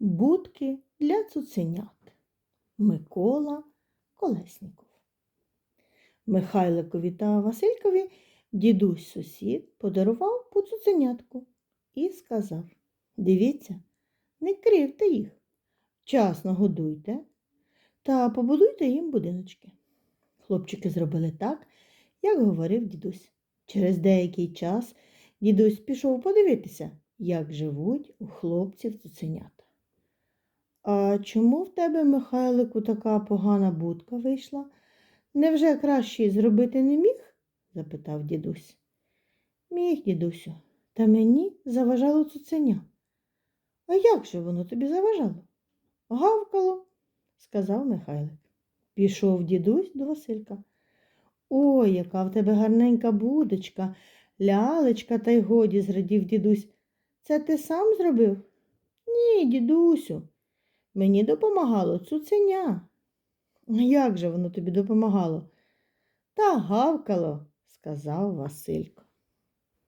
Будки для цуценят. Микола Колесніков. Михайликові та Василькові дідусь сусід подарував по цуценятку і сказав Дивіться, не кривте їх, вчасно годуйте та побудуйте їм будиночки. Хлопчики зробили так, як говорив дідусь. Через деякий час дідусь пішов подивитися, як живуть у хлопців цуценята. А чому в тебе, Михайлику, така погана будка вийшла? Невже краще зробити не міг? запитав дідусь. Міг, дідусю, та мені заважало цуценя. А як же воно тобі заважало? Гавкало, сказав Михайлик. Пішов дідусь до Василька. Ой, яка в тебе гарненька будочка, лялечка, та й годі, зрадів дідусь. Це ти сам зробив? Ні, дідусю. Мені допомагало цуценя. Як же воно тобі допомагало? Та гавкало, сказав Василько.